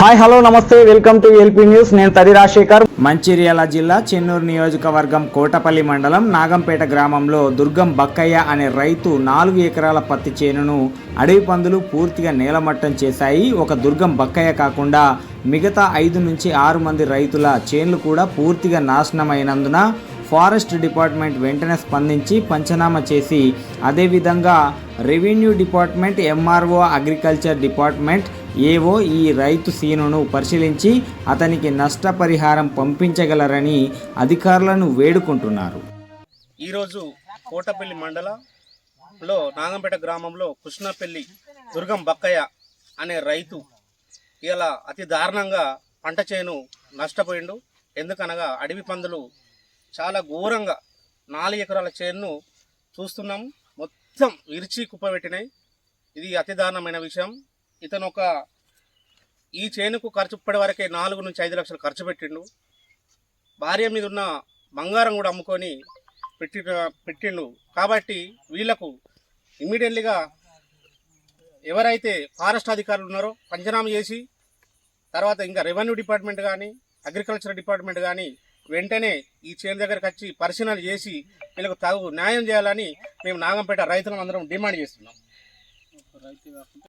Hi hello నమస్తే welcome to LP news. నేను తది రాజశేఖర్. మంచిర్యాల జిల్లా చెన్నూరు నియోజకవర్గం కోటపల్లి మండలం నాగంపేట గ్రామంలో దుర్గం బక్కయ్య అనే రైతు నాలుగు ఎకరాల పత్తి చేనును అడవి పందులు పూర్తిగా నేలమట్టం చేశాయి. ఒక దుర్గం బక్కయ్య కాకుండా మిగతా ఐదు నుంచి ఆరు మంది రైతుల చేన్లు కూడా పూర్తిగా నాశనమైనందున ఫారెస్ట్ డిపార్ట్మెంట్ వెంటనే స్పందించి పంచనామా చేసి అదేవిధంగా revenue department MRO agriculture department AO ఈ రైతు సీనును పరిశీలించి అతనికి నష్టపరిహారం పంపించగలరని అధికారులను వేడుకుంటున్నారు. ఈరోజు కోటపల్లి మండలంలో నాగంపేట గ్రామంలో కృష్ణపల్లి దుర్గం బక్కయ్య అనే రైతు ఇలా అతి దారుణంగా పంట చేను నష్టపోయిండు. ఎందుకనగా అడవి పందులు చాలా ఘోరంగా నాలుగు ఎకరాల చేనును చూస్తున్నాం. మొత్తం విరిచి కుప్పబెట్టినాయి ఇది అతి దారుణమైన విషయం. ఇతను ఒక ఈ చేనుకు ఖర్చు ఇప్పటి వరకే నాలుగు నుంచి ఐదు లక్షలు ఖర్చు పెట్టిండు. భార్య మీద ఉన్న బంగారం కూడా అమ్ముకొని పెట్టి పెట్టిండు. కాబట్టి వీళ్ళకు ఇమ్మీడియట్లీగా ఎవరైతే ఫారెస్ట్ అధికారులు ఉన్నారో పంచనామా చేసి తర్వాత ఇంకా రెవెన్యూ డిపార్ట్మెంట్ కానీ అగ్రికల్చర్ డిపార్ట్మెంట్ కానీ వెంటనే ఈ చేను దగ్గరకు వచ్చి పరిశీలన చేసి వీళ్ళకు తగు న్యాయం చేయాలని మేము నాగంపేట రైతులం అందరం డిమాండ్ చేస్తున్నాం.